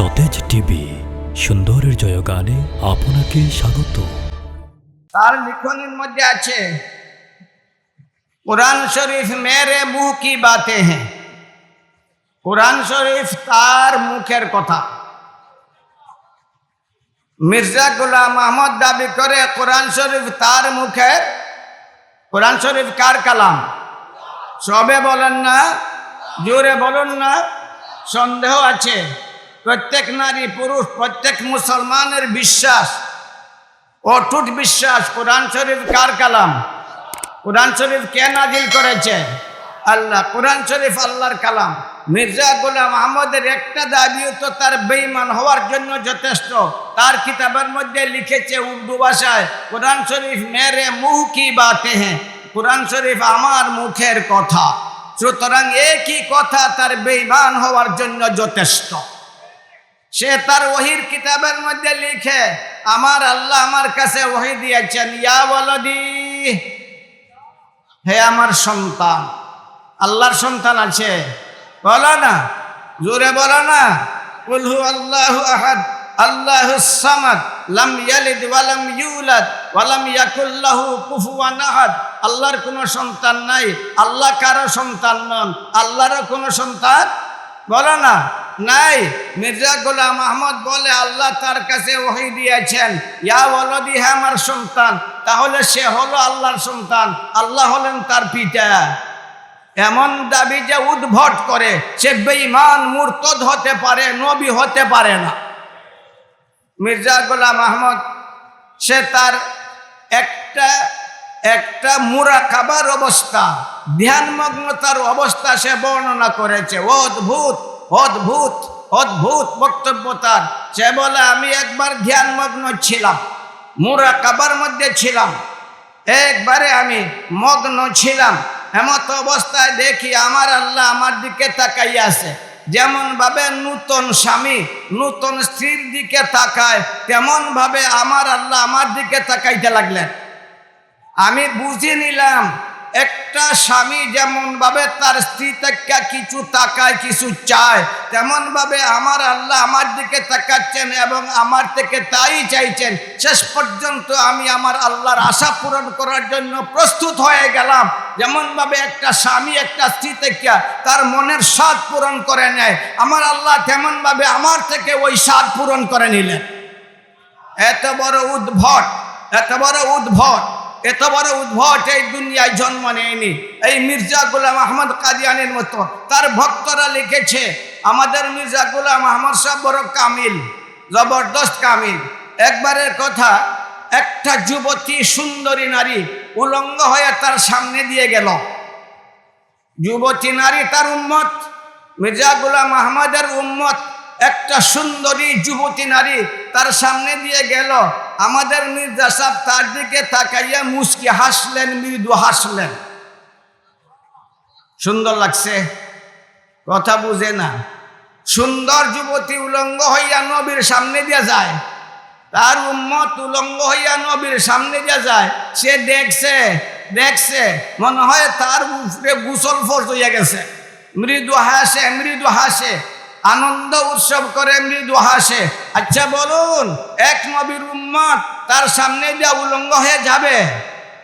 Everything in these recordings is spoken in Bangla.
সতেজ টিভি, সুন্দরের জয়গানে আপনাকে স্বাগত। তার লিখনের মধ্যে আছে, কোরআন শরীফ মেরে মুহ কি বাতে হ্যাঁ। কোরআন শরীফ তার মুখের কথা। মির্জা গুলাম আহমদ দাবি করে কোরআন শরীফ তার মুখের, কোরআন শরীফ কার কালাম? সবে বলেন না, জোরে বলুন না, সন্দেহ আছে। প্রত্যেক নারী, পুরুষ, প্রত্যেক মুসলমানের বিশ্বাস, অটুট বিশ্বাস, কোরআন শরীফ কার কালাম? কোরআন শরীফ কে নাজিল করেছে? আল্লাহ। কোরআন শরীফ আল্লাহর কালাম। মির্জা গোলাম আহমদের একটা দাবিও তো তার বেইমান হওয়ার জন্য যথেষ্ট। তার কিতাবের মধ্যে লিখেছে উর্দু ভাষায়, কোরআন শরীফ মেরে মুহ কি বাতে হ্যাঁ কোরআন শরীফ আমার মুখের কথা। সুতরাং একই কথা তার বেইমান হওয়ার জন্য যথেষ্ট। সে তার ওহির কিতাবের মধ্যে লিখে, আমার আল্লাহ আমার কাছে ওহি দিয়েছেন, ইয়া বলদি হে আমার সন্তান। আল্লাহর সন্তান আছে। বলো না, জোরে বলো না। কুলহু আল্লাহ আহাদ, আল্লাহু সামাদ, লাম ইয়ালিদ ওয়ালাম ইউলাদ ওয়ালাম ইয়াকুল্লাহু কুফুয়ান আহাদ। আল্লাহর কোনো সন্তান নাই, আল্লাহ কারও সন্তান নন, আল্লাহরও কোনো সন্তান বলো না। নাই। মির্জা গোলাম আহমদ বলে, আল্লাহ তার কাছে ওহি দিয়েছেন। ইয়া বলদি হ্যাঁ আমার সন্তান, তাহলে সে হলো আল্লাহর সন্তান। আল্লাহ হলেন তার পিতা। এমন দাবি যে উদ্ভট করে, সে বেঈমান, মুরতদ হতে পারে, নবী হতে পারে না। মির্জা গোলাম আহমদ, সে তার একটা একটা মুরাকাবার অবস্থা, ধ্যানমগ্নতার অবস্থা সে বর্ণনা করেছে। অদ্ভুত! অদ্ভুত অদ্ভুত বক্তব্য তার। সে বলে, আমি একবার ধ্যানমগ্ন ছিলাম, মুরাকাবার মধ্যে ছিলাম। একবারে আমি মগ্ন ছিলাম। এমত অবস্থায় দেখি আমার আল্লাহ আমার দিকে তাকাইয়া আছে যেমন ভাবে নূতন স্বামী, নূতন স্ত্রীর দিকে তাকায় তেমন ভাবে আমার আল্লাহ আমার দিকে তাকাইতে লাগলেন। আমি বুঝে নিলাম একটা স্বামী যেমন ভাবে তার স্ত্রী থেকে কিছু তাকায় কিছু চায় তেমন ভাবে আমার আল্লাহ আমার দিকে তাকাচ্ছেন এবং আমার থেকে তাই চাইছেন। শেষ পর্যন্ত আমি আমার আল্লাহর আশা পূরণ করার জন্য প্রস্তুত হয়ে গেলাম। যেমন ভাবে একটা স্বামী একটা স্ত্রী থেকে তার মনের স্বাদ পূরণ করে নেয়, আমার আল্লাহ তেমন ভাবে আমার থেকে ওই স্বাদ পূরণ করে নিলেন। এত বড় উদ্ভট, এত বড় উদ্ভট। এত বড় উদ্ভট এই দুনিয়ায় জন্ম নেয়নি। এই মির্জা গুলাম আহমদ কাদিয়ানের মতো। তার ভক্তরা লিখেছে, আমাদের মির্জা গুলাম আহমদ সাহেব বড় কামিল, জবরদস্ত কামিল। একবারের কথা, একটা যুবতী সুন্দরী নারী উলঙ্গ হয়ে তার সামনে দিয়ে গেল। যুবতী নারী তার উম্মত, মির্জা গুলাম আহমদের উম্মত। একটা সুন্দরী যুবতী নারী তার সামনে দিয়ে গেল। আমাদের মির্জা সাহেব তার দিকে তাকাইয়া মুসকি হাসলেন, মৃদু হাসলেন। সুন্দর লাগছে? কথা বুঝে না। সুন্দর যুবতী উলঙ্গ হইয়া নবীর সামনে দিয়ে যায়। তার উম্মত উলঙ্গ হইয়া নবীর সামনে দিয়ে যায়। সে দেখছে দেখছে, মনে হয় তার উপরে গুসল ফোর্স হইয়া গেছে। মৃদু হাসে মৃদু হাসে। আনন্দ উৎসব করে মৃদু হাসে। আচ্ছা বলুন, এক নবীর উম্মত তার সামনে দিয়ে উলঙ্গ হয়ে যাবে?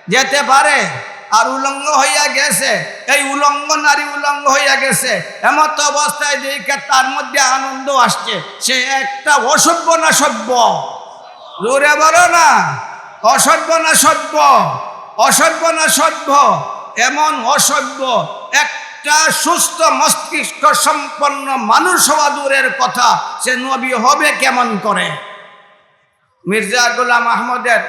যেতে পারে। আর উলঙ্গ হইয়া গেছে। এই উলঙ্গ নারী উলঙ্গ হইয়া গেছে। এমত অবস্থায় দেখে তার মধ্যে আনন্দ আসছে। সে একটা অসভ্য না সভ্য? জোরে বলো না। অসভ্য না সভ্য? অসভ্য না সভ্য? এমন অসভ্য। একটা সুস্থ মস্তিষ্ক সম্পন্ন মানুষ হওয়া দূরের কথা, সে নবী হবে কেমন করে? মির্জা গোলাম আহমদের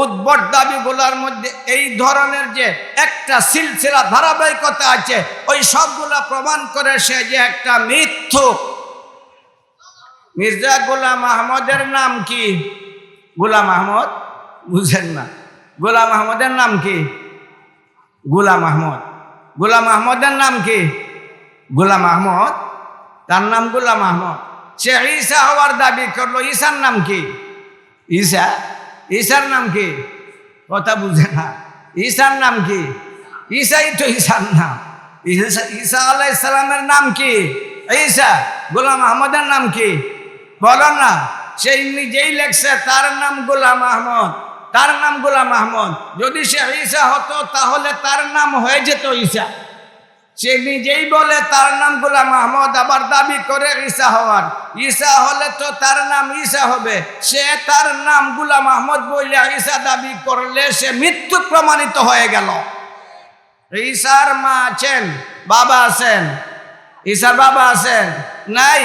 উদ্ভট দাবিগুলোর মধ্যে এই ধরনের যে একটা সিলসিলা ধারাবাহিকতা আছে, ওই সবগুলা প্রমাণ করে সে যে একটা মিথ্যু। মির্জা গোলাম আহমদের নাম কি? গোলাম আহমদ? বুঝেন না। গোলাম আহমদের নাম কি? গোলাম আহমদ। গোলাম আহমদের নাম কি? গোলাম আহমদ। তার নাম গোলাম আহমদ। সে ঈসা হওয়ার দাবি করল। ঈশার নাম কি? ঈশা ঈশার নাম কি? কথা বুঝে না। ঈশার নাম কি? ঈশাই তো ঈশার নাম। ঈশা ঈসা আলাইসালামের নাম কি? ঈশা গোলাম আহমদের নাম কি? বলো না। সেই নিজেই লেখছে তার নাম গোলাম আহমদ। তার নাম গোলাম আহমদ যদি সে ঈসা হতো, তাহলে তার নাম হয়ে যেত ঈসা। সে নিজেই বলে, তার নাম গোলাম আহমদ আবার দাবি করে ঈসা হওয়ার। ঈসা হলে তো তার নাম ঈসা হবে। সে তার নাম গোলাম আহমদ বইলে ঈসা দাবি করলে সে মৃত্যু প্রমাণিত হয়ে গেল। ঈশার মা আছেন, বাবা আছেন। ঈশার বাবা আছেন? নাই।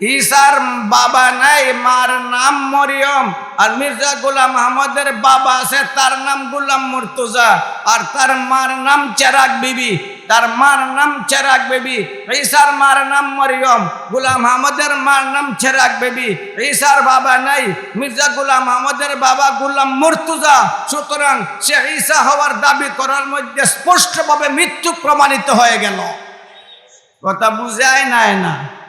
ঈসার বাবা নাই, মার নাম মরিয়ম। আর মির্জা গোলাম আহমদের বাবা আছে, তার নাম গোলাম মুর্তুজা। আর তার মার নাম চেরাক বিবি। তার মার নাম চেরাক বেবি। ঈশার মার নাম মরিয়ম। গুলাম আহমদের মার নাম চেরাক বেবি। ঈশার বাবা নাই, মির্জা গুলাম আহমদের বাবা গুলাম মুর্তুজা। সুতরাং সে ঈশা হওয়ার দাবি করার মধ্যে স্পষ্টভাবে মৃত্যু প্রমাণিত হয়ে গেল। কথা বুঝায় নাই না।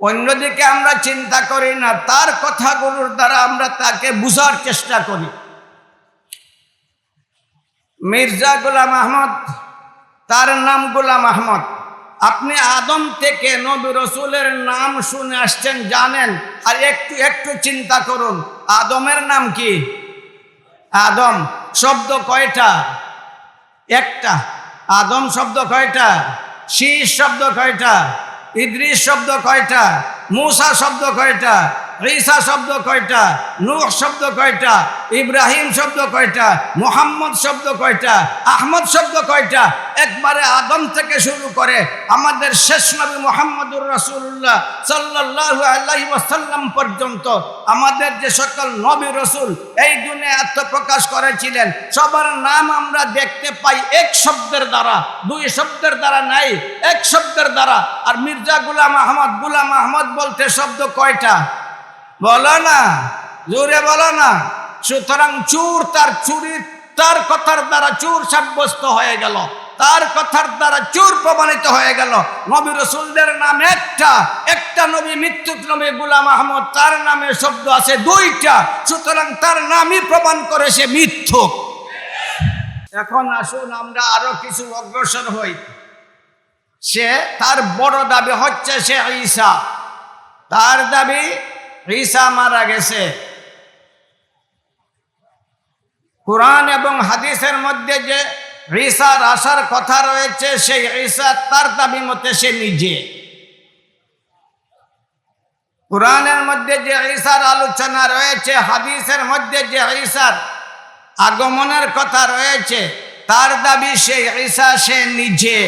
অন্যদিকে আমরা চিন্তা করি না, তার কথাগুলোর দ্বারা আমরা তাকে বুঝার চেষ্টা করি। মির্জা গোলাম আহমদ, তার নাম গোলাম আহমদ। আপনি আদম থেকে নবী রসুলের নাম শুনে আসছেন, জানেন। আর একটু একটু চিন্তা করুন, আদমের নাম কি? আদম শব্দ কয়টা? একটা। আদম শব্দ কয়টা? শীষ শব্দ কয়টা? ইদ্রিস শব্দ কয়টা? মূসা শব্দ কয়টা? ঈসা শব্দ কয়টা? নূহ শব্দ কয়টা? ইব্রাহিম শব্দ কয়টা? মোহাম্মদ শব্দ কয়টা? আহমদ শব্দ কয়টা? একবারে আদম থেকে শুরু করে আমাদের শেষ নবী মোহাম্মদুর রাসূলুল্লাহ সাল্লাল্লাহু আলাইহি ওয়াসাল্লাম পর্যন্ত আমাদের যে সকল নবী রসুল এই দুনিয়া আত্মপ্রকাশ করেছিলেন, সবার নাম আমরা দেখতে পাই এক শব্দের দ্বারা, দুই শব্দের দ্বারা নাই, এক শব্দের দ্বারা। আর মির্জা গুলাম আহমদ গুলাম আহমদ বলতে শব্দ কয়টা? বলো না, জোরে বলো না। সুতরাং চুর তার চুরি, তার কথার দ্বারা চুর সাব্যস্ত হয়ে গেল। তার কথার দ্বারা চুর প্রমাণিত হয়ে গেল। নবী রসুলদের নাম একটা একটা নবী মৃত্যু নবী গুলাম আহমদ, তার নামে শব্দ আছে দুইটা। সুতরাং তার নামই প্রমাণ করে সে মিথ্যুক। এখন আসুন আমরা আরও কিছু অগ্রসর হই। সে, তার বড় দাবি হচ্ছে সে ঈসা। তার দাবি ঈসা মারা গেছে। কোরআন এবং হাদিসের মধ্যে যে ঈসার আসার কথা রয়েছে, সেই ঈসা তার দাবি মতে সে নিজে। কোরআনের মধ্যে যে ঈসার আলোচনা রয়েছে, হাদিসের মধ্যে যে ঈসার আগমনের কথা রয়েছে, তার দাবি সেই ঈসা সে নিজে।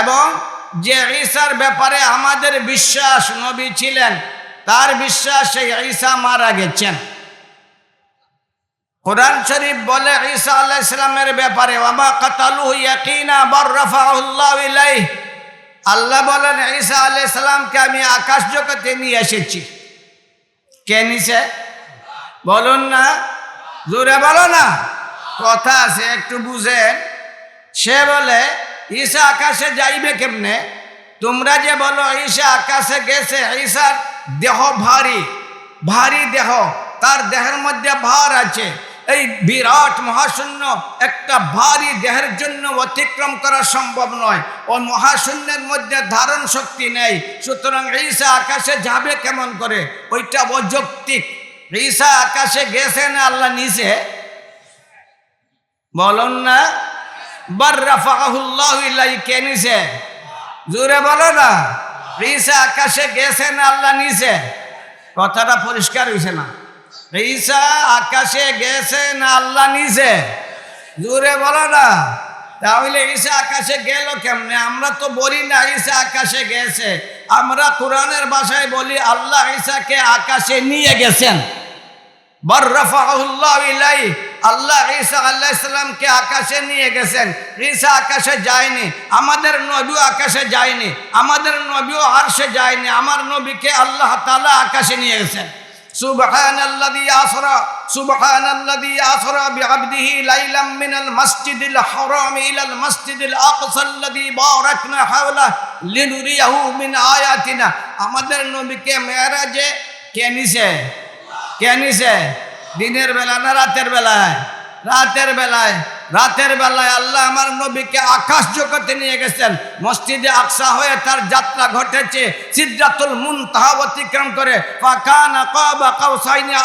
এবং যে ঈসার ব্যাপারে আমাদের বিশ্বাস নবী ছিলেন তার বিশ্বাস ঈসা মারা গেছেন। কোরআন শরীফ বলে ঈসা আল্লাহ ইসলামের ব্যাপারে, ওয়ামা কাতালু ইয়াকিনা বরফাউল্লাহ ইলাইহ। আল্লাহ বলেন, ঈসা ইসলামকে আমি আকাশ জগতে নিয়ে এসেছি। কে নিছে? বলুন না। জোরে বলো না। কথা আছে, একটু বুঝেন। সে বলে, ঈসা আকাশে যাইবে কেমনে? তোমরা যে বলো, ঈসা আকাশে গেছে ঈশার দেহ ভারী ভারী দেহ, তার দেহের মধ্যে ভার আছে। এই বিরাট মহাশূন্য একটা ভারী দেহের জন্য অতিক্রম করা সম্ভব নয়। ও মহাশূন্যের মধ্যে ধারণ শক্তি নেই। সুতরাং ঈসা আকাশে যাবে কেমন করে? ওইটা অযৌক্তিক। ঈসা আকাশে গেছে না আল্লাহ নিচে বলুন না। বার্রাফাহুল্লাহ কে নিছে জোরে বলো না। ঈসা আকাশে গেছে না আল্লাহ নিচে? কথাটা পরিষ্কার হয়েছে না। ঈসা আকাশে গেছে না আল্লাহ নিচে? জোরে বলো না। তাহলে ঈসা আকাশে গেল কেমনে? আমরা তো বলি না ঈসা আকাশে গেছে। আমরা কোরআনের ভাষায় বলি আল্লাহ ঈসাকে আকাশে নিয়ে গেছেন। বর্রফাহুল্লাহ ইলাই আল্লাহ ঈসা আল্লাহ ইসলামকে আকাশে নিয়ে গেছেন ঈসা আকাশে যায়নি আমাদের নবীও আকাশে যায়নি আমাদের নবীও আরশে যায়নি আমার নবীকে আল্লাহ তাআলা আকাশে নিয়ে গেছেন سبحان الذي أسرى سبحان الذي أسرى بعبده ليلا من المسجد الحرام إلى المسجد الأقصى الذي باركنا حوله لنريه من آياتنا আমাদের নবীকে মেরাজে কে নিছে কে নিছে দিনের বেলা না রাতের বেলায়? রাতের বেলায়। রাতের বেলায় আল্লাহ আমার নবীকে আকাশ জগতে নিয়ে গেছেন। মসজিদে আকসা হয়ে তার যাত্রা ঘটেছে। সিদ্ধাতুল মুন তাহা অতিক্রম করে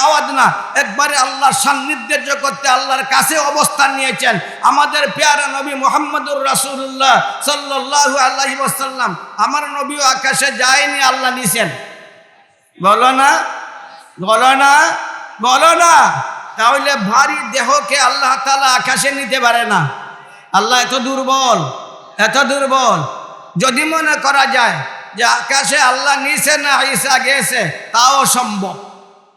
আওয়াজ না একবারে আল্লাহর সান্নিধ্যের জগতে আল্লাহর কাছে অবস্থান নিয়েছেন। আমাদের পেয়ারা নবী মোহাম্মদুর রাসূলুল্লাহ সাল্লাল্লাহু আলাইহি ওয়াসাল্লাম। আমার নবীও আকাশে যায়নি, আল্লাহ নিছেন। বলো না বলো না। বলো না, তাহলে ভারী দেহকে আল্লাহ তালা আকাশে নিতে পারে না। আল্লাহ এত দুর্বল এত দুর্বল। যদি মনে করা যায় যে আকাশে আল্লাহ নিছে না ঈশা গেছে, তাও সম্ভব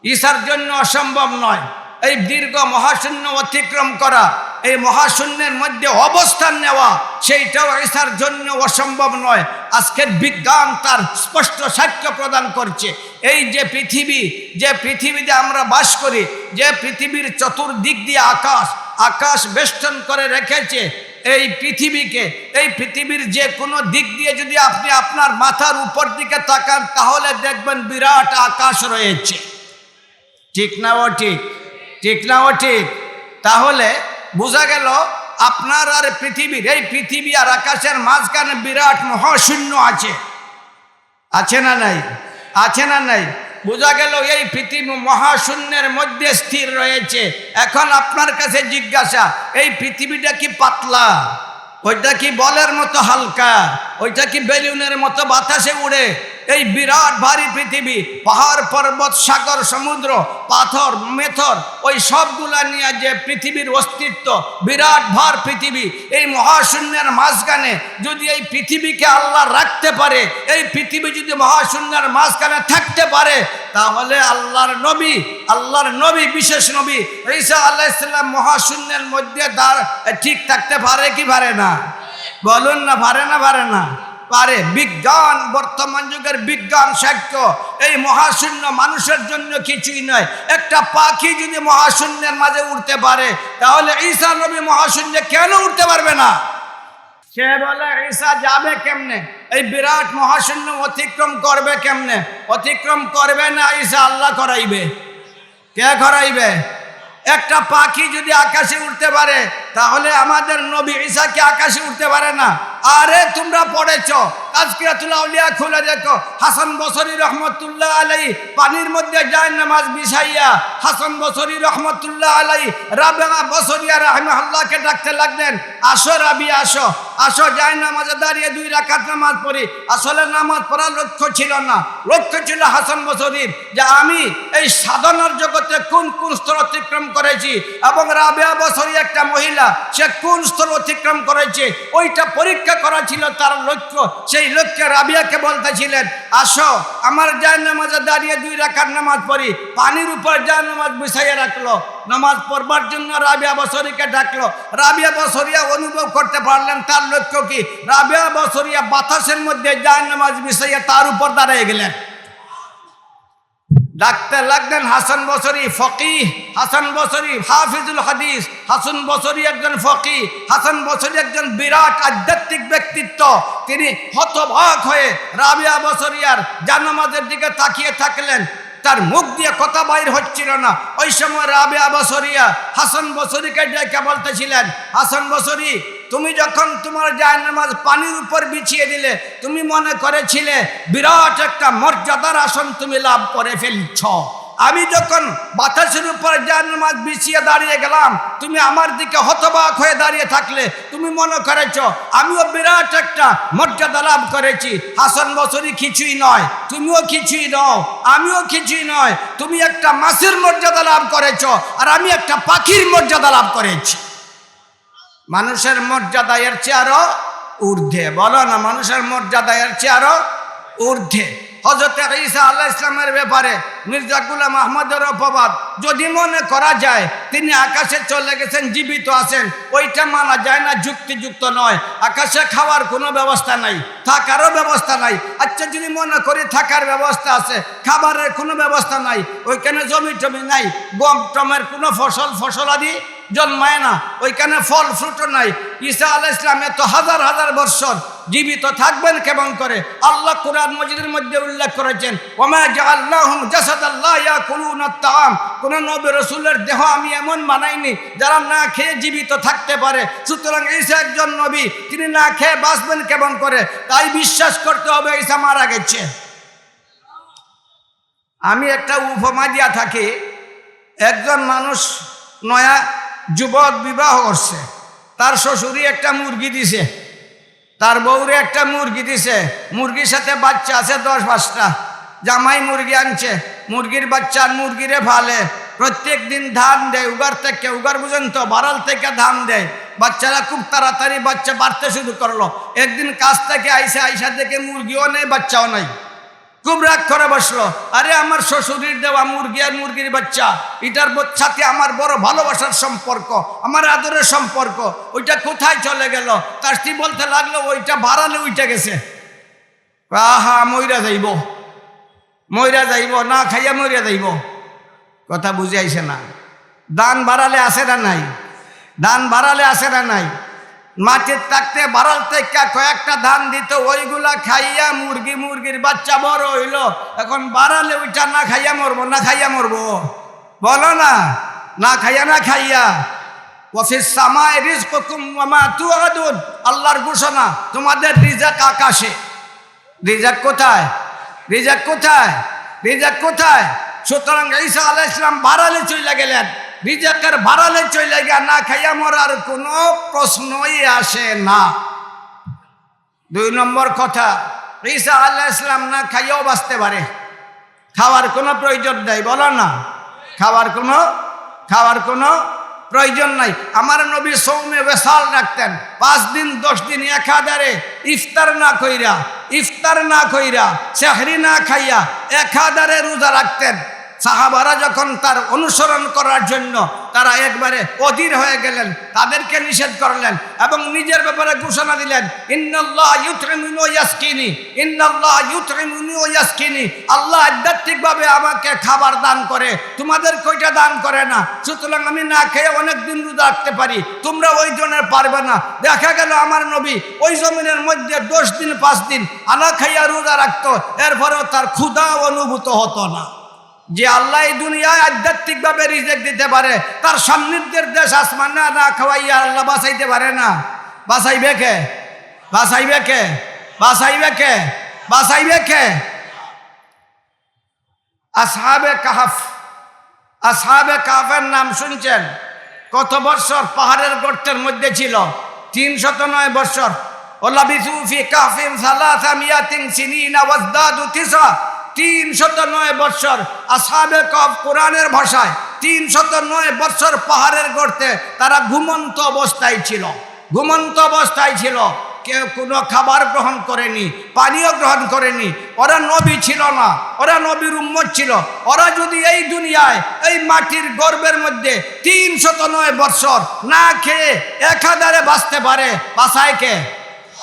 ঈশার জন্য অসম্ভব নয়। এই দীর্ঘ মহাশূন্য অতিক্রম করা, এই মহাশূন্যের মধ্যে অবস্থান নেওয়া, সেইটাও ঈশার জন্য অসম্ভব নয়। আজকের বিজ্ঞান তার স্পষ্ট সাক্ষ্য প্রদান করছে। এই যে পৃথিবী, যে পৃথিবীতে আমরা বাস করি, যে পৃথিবীর চতুর্দিক দিয়ে আকাশ আকাশ বেষ্টন করে রেখেছে, এই পৃথিবীকে, এই পৃথিবীর যে কোনো দিক দিয়ে যদি আপনি আপনার মাথার উপর দিকে তাকান, তাহলে দেখবেন বিরাট আকাশ রয়েছে। ঠিক না ও ঠিক? ঠিক না ও ঠিক? তাহলে বোঝা গেল আপনার আর পৃথিবীর, এই পৃথিবী আর আকাশের মাঝখানে বিরাট মহাশূন্য আছে। আছে না নাই? আছে না নাই? বোঝা গেল এই পৃথিবী মহাশূন্যের মধ্যে স্থির রয়েছে। এখন আপনার কাছে জিজ্ঞাসা, এই পৃথিবীটা কি পাতলা? ওইটা কি বলের মতো হালকা? ওইটা কি বেলুনের মতো বাতাসে উড়ে? এই বিরাট ভারী পৃথিবী, পাহাড়, পর্বত, সাগর, সমুদ্র, পাথর, মেথর, ওই সবগুলা নিয়ে যে পৃথিবীর অস্তিত্ব, বিরাট ভার পৃথিবী, এই মহাশূন্যের মাঝখানে যদি এই পৃথিবীকে আল্লাহ রাখতে পারে, এই পৃথিবী যদি মহাশূন্যের মাঝখানে থাকতে পারে, তাহলে আল্লাহর নবী আল্লাহর নবী, বিশেষ নবী, ঈসা আল্লাহ ইসলাম মহাশূন্যের মধ্যে দাঁড় ঠিক থাকতে পারে কি পারে না? বলুন না, পারে না পারে না? পারে। বিজ্ঞান, বর্তমান যুগের বিজ্ঞান সাক্ষ্য এই মহাশূন্য মানুষের জন্য কিছুই নয়। একটা পাখি যদি মহাশূন্যের মাঝে উঠতে পারে, তাহলে ঈসা নবী মহাশূন্যে কেন উঠতে পারবে না? সে বলে, ঈসা যাবে কেমনে? এই বিরাট মহাশূন্য অতিক্রম করবে কেমনে? অতিক্রম করবে না, ঈসা আল্লাহ করাইবে। কে করাইবে? একটা পাখি যদি আকাশে উঠতে পারে, তাহলে আমাদের নবী ঈসাকে আকাশে উঠতে পারে না। আরে তোমরা পড়েছ। দেখো। আলাই পানির মধ্যে নামাজ আলাই ডাকতে লাগলেন, আসো আসো। আসো দাঁড়িয়ে নামাজ লক্ষ্য ছিল না। লক্ষ্য ছিল হাসান বসরির যে আমি এই সাধনার জগতে কোন কোন স্তর অতিক্রম করেছি এবং রাবেয়া বসরি একটা মহিলা, সে কোন স্তর অতিক্রম করেছে, ওইটা পরীক্ষা করা ছিল তার লক্ষ্য, সেই লক্ষ্যে রাবিয়াকে বলতেছিলেন, আসো, আমার যায় নামাজে দাঁড়িয়ে দুই রাখার নামাজ পড়ি। পানির উপর যা নামাজ বিছাইয়ে রাখল। নামাজ পড়বার জন্য রাবিয়া বসরিকে ডাকলো। রাবিয়া বসরিয়া অনুভব করতে পারলেন, তার লক্ষ্য কি? রাবিয়া বসরিয়া বাতাসের মধ্যে যায় নামাজ বিছাইয়া তার উপর দাঁড়িয়ে গেলেন। ডাক্তার লাগলেন হাসান বসরি ফকি হাসান বসরি, হাফিজুল হাদিস। হাসান বসরি একজন ফকি হাসান বসরি একজন বিরাট আধ্যাত্মিক ব্যক্তিত্ব। তিনি হতভাগ হয়ে রাবিয়া বসরিয়ার জানামাজের দিকে তাকিয়ে থাকলেন। তার মুখ দিয়ে কথা বাইর হচ্ছিল না। ওই সময় রাবিয়া বসরিয়া হাসান বসরিকে ডেকে বলতেছিলেন, হাসান বসরি তুমি যখন তোমার জায় নামাজ পানির উপর বিছিয়ে দিলে, তুমি মনে করেছিলে, বিরাট একটা মর্যাদার আসন তুমি লাভ করে ফেলছ। আমি যখন বাতাসের উপর জায় নামাজ বিছিয়ে দাঁড়িয়ে গেলাম, তুমি আমার দিকে হতবাক হয়ে দাঁড়িয়ে থাকলে, তুমি মনে করেছ, আমিও বিরাট একটা মর্যাদা লাভ করেছি। হাসান বছরই কিছুই নয়, তুমিও কিছুই নও, আমিও কিছুই নয়, তুমি একটা মাছের মর্যাদা লাভ করেছ, আর আমি একটা পাখির মর্যাদা লাভ করেছি। মানুষের মর্যাদা এর চেয়ে আরও ঊর্ধ্বে। বলো না মানুষের মর্যাদা এর চেয়ে আরও ঊর্ধ্বে। হজরত ঈসা আল্লাহ ইসলামের ব্যাপারে মির্জা গুলাম আহমদের অপবাদ। যদি মনে করা যায়, তিনি আকাশে চলে গেছেন, জীবিত আছেন, ওইটা মানা যায় না, যুক্তিযুক্ত নয়। আকাশে খাওয়ার কোনো ব্যবস্থা নাই, থাকারও ব্যবস্থা নাই। আচ্ছা যদি মনে করি থাকার ব্যবস্থা আছে, খাবারের কোনো ব্যবস্থা নাই, ওইখানে জমি টমি নাই, গম টমের কোনো ফসল ফসল আদি জন্মায় না, ওইখানে ফল ফ্রুটও নাই। ঈসা আলাহ ইসলাম এত হাজার হাজার বৎসর জীবিত থাকবেন কেমন করে? আল্লাহ কোরআন মজিদের মধ্যে উল্লেখ করেছেন, ওমা জাআল্লাহুম জাসাদাল্লাহ ইয়াকুলুনা তাআম কোন নবী রাসূলের দেহ আমি এমন বানাইনি, যারা না খেয়ে জীবিত থাকতে পারে। সুতরাং ঈসা একজন নবী, তিনি না খেয়ে বাঁচবেন কেমন করে? তাই বিশ্বাস করতে হবে, ঈসা মারা গেছে। আমি একটা উপমা দিয়া থাকি, একজন মানুষ নয়া যুবক বিবাহ করছে, তার শ্বশুরই একটা মুরগি দিছে। তার বউরে একটা মুরগি দিছে। মুরগির সাথে বাচ্চা আছে দশ পাঁচটা। জামাই মুরগি আনছে। মুরগির বাচ্চা মুরগিরে ফালে। প্রত্যেক দিন ধান দেয়, উগার থেকে, উগার পর্যন্ত বাড়াল থেকে ধান দেয়। বাচ্চারা খুব তাড়াতাড়ি বাচ্চা বাড়তে শুরু করল। একদিন কাজ থেকে আইসা আইসা থেকে মুরগিও নেই, বাচ্চাও নাই। খুব রাগ করে বসল। আরে আমার শ্বশুরের দেওয়া মুরগি আর মুরগির বাচ্চা, এটার সাথে আমার বড় ভালোবাসার সম্পর্ক, আমার আদরের সম্পর্ক, ওইটা কোথায় চলে গেল? স্ত্রী বলতে লাগল, ওইটা বাড়ালে ওইটা গেছে। আহা ময়রা যাইব। ময়রা যাইব, না খাইয়া ময়রা যাইব। কথা বুঝে আইসে না। দান বাড়ালে আসে না নাই? দান বাড়ালে আসে না নাই? মাটির থাকতে বাড়াল থেকে কয়েকটা ধান দিত, ওইগুলা খাইয়া মুরগি, মুরগির বাচ্চা বড় হইল। এখন বাড়ালে ওইটা না খাইয়া মরবো, না খাইয়া মরবো? বলো না না খাইয়া না খাইয়া। আল্লাহর ঘোষণা, তোমাদের রিজাক আকাশে। রিজাক কোথায়? রিজাক কোথায়? রিজাক কোথায়? সুতরাং ঈসা আলাহ ইসলাম বাড়ালে চলে গেলেন। রিজাকের ভাড়ালে চলে গিয়া না খাইয়া মরার কোনো প্রশ্নই আসে না। দুই নম্বর কথা, ঈসা আল্লাহ ইসলাম না খাইয়াও বাঁচতে পারে। খাওয়ার কোনো প্রয়োজন নাই, বলো না। খাওয়ার কোনো খাওয়ার কোনো প্রয়োজন নাই। আমার নবী সৌমে বেসাল রাখতেন, পাঁচ দিন, দশ দিন একাধারে ইফতার না কইরা, ইফতার না কইরা চাহরি না খাইয়া একাধারে রোজা রাখতেন। সাহাবারা যখন তার অনুসরণ করার জন্য তারা একবারে অধীর হয়ে গেলেন, তাদেরকে নিষেধ করলেন এবং নিজের ব্যাপারে ঘোষণা দিলেন আল্লাহ আধ্যাত্মিকভাবে আমাকে খাবার দান করে, তোমাদের কয়টা দান করে না? সুতরাং আমি না খেয়ে অনেক দিন রোজা রাখতে পারি, তোমরা ওই জনের পারবে না। দেখা গেল আমার নবী ওই জমিনের মধ্যে দশ দিন, পাঁচ দিন আনা খাইয়া রোজা রাখতো, এরপরেও তার ক্ষুধা অনুভূত হতো না। যে আল্লাহ এই দুনিয়ায় আধ্যাত্মিকভাবে রিজেক্ট দিতে পারে, তার সান্নিধ্যের দেশ আসমান না খাওয়াইয়া আল্লাহ বাঁচাইতে পারে না। বাঁচাইবে কে? বাঁচাইবে কে? বাঁচাইবে কে? বাঁচাইবে কে? আসহাবে কাহাফ। আসহাবে কাহাফের নাম শুনছেন? কত বছর পাহাড়ের গর্তের মধ্যে ছিল? তিন শত নয় বছর। ওলাবিসু ফি কাফিন সালাসা মিয়াতিন সিনিনা ওয়াজদাদু তিসা তিন শত নয় বৎসর আসাবে কফ কোরআনের ভাষায় তিন শত নয় বৎসর পাহাড়ের গর্তে তারা ঘুমন্ত অবস্থায় ছিল। ঘুমন্ত অবস্থায় ছিল। কেউ কোনো খাবার গ্রহণ করেনি, পানীয় গ্রহণ করেনি। ওরা নবী ছিল না, ওরা নবীর উম্মত ছিল। ওরা যদি এই দুনিয়ায়, এই মাটির গর্বের মধ্যে তিন শত নয় বৎসর না খেয়ে একাধারে বাঁচতে পারে বাসায় কে?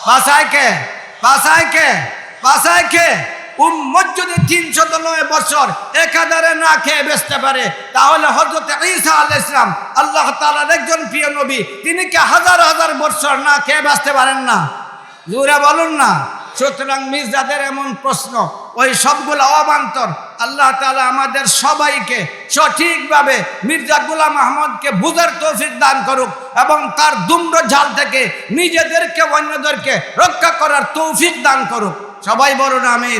বাসায় কে? বাসায় কে? বাসায় কে? উম্মত যদি তিনশত নয় বছর একাধারে না খেয়ে বেচতে পারে, তাহলে হজরত ঈসা আল ইসলাম আল্লাহ তালার একজন প্রিয় নবী, তিনি কি হাজার হাজার বছর না খেয়ে বাঁচতে পারেন না? জুড়ে বলুন না। সুতরাং মির্জাদের এমন প্রশ্ন, ওই সবগুলো অবান্তর। আল্লাহ তালা আমাদের সবাইকে সঠিকভাবে মির্জা গুলাম আহমদকে বুঝার তৌফিক দান করুক এবং তার দুম্র ঝাল থেকে নিজেদেরকে, অন্যদেরকে রক্ষা করার তৌফিক দান করুক। সবাই বলুন আমিন।